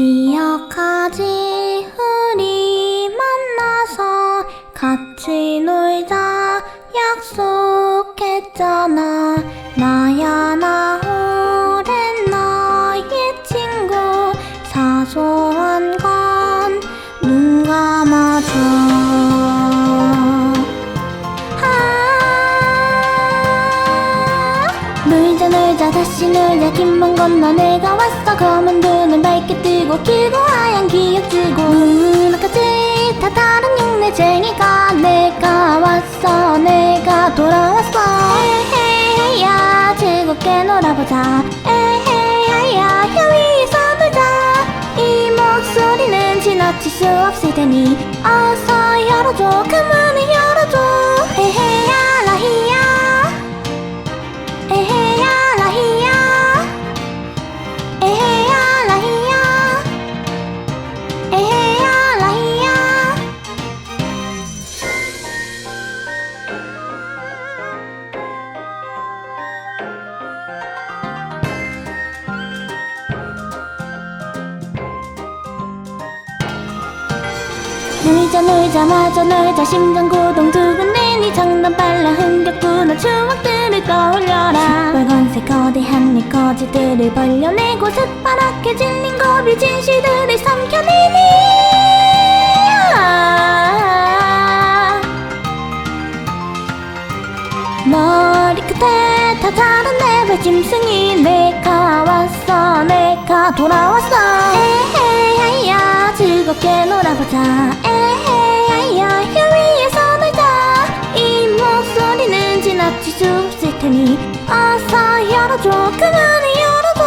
기억하지? 우리 만나서 같이 놀자. 약속했잖아. 나야 나 오랜 나의 친구. 사소한 건 눈 감아줘 아. 놀자 놀자. 다시 놀자. 긴먼 건너 내가 왔어. 검은 눈을 밝게 보자 에헤이야 혀 위에서 놀자 이 목소리는 지나칠 수 없을 테니 어서 놀자 놀자 마저 놀자 심장 고동 두근대니 장난 빨라 흥겹구나 추억들을 떠올려라. 빨간색 거대한 내 거지들을 벌려내고 새파랗게 질린 고비 진실들을 삼켜내니? 아. 머리 끝에 다 자란 내 발짐승이 내가 왔어 내가 돌아왔어. 에헤이야 즐겁게 놀아보자 없을 테니 어서 열어줘. 그 문을 열어줘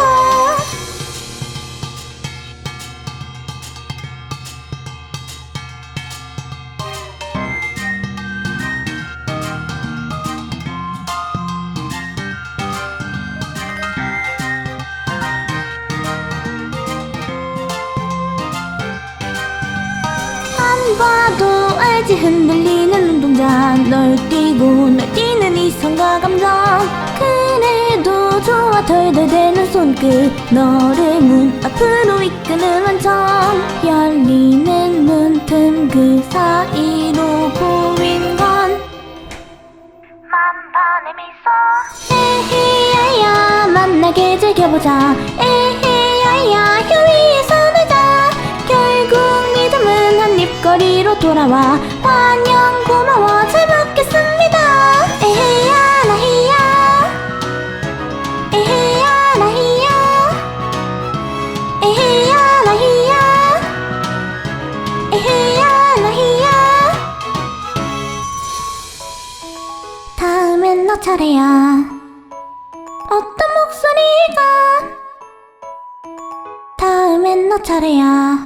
안 봐도 알지 흔들리는 널 뛰는 이성과 감정 그래도 좋아. 덜덜대는 손끝. 너를 문 앞으로 이끄는 완전 열리는 문틈 그 사이로 보인 건 만반의 미소. 에헤야야 만나게 즐겨보자. 에헤야야 혀 위에서 놀자. 결국 믿음은 한 입거리로 돌아와. 환영 고마워 차례야. 어떤 목소리가? 다음엔 너 차례야.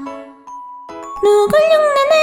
누굴 흉내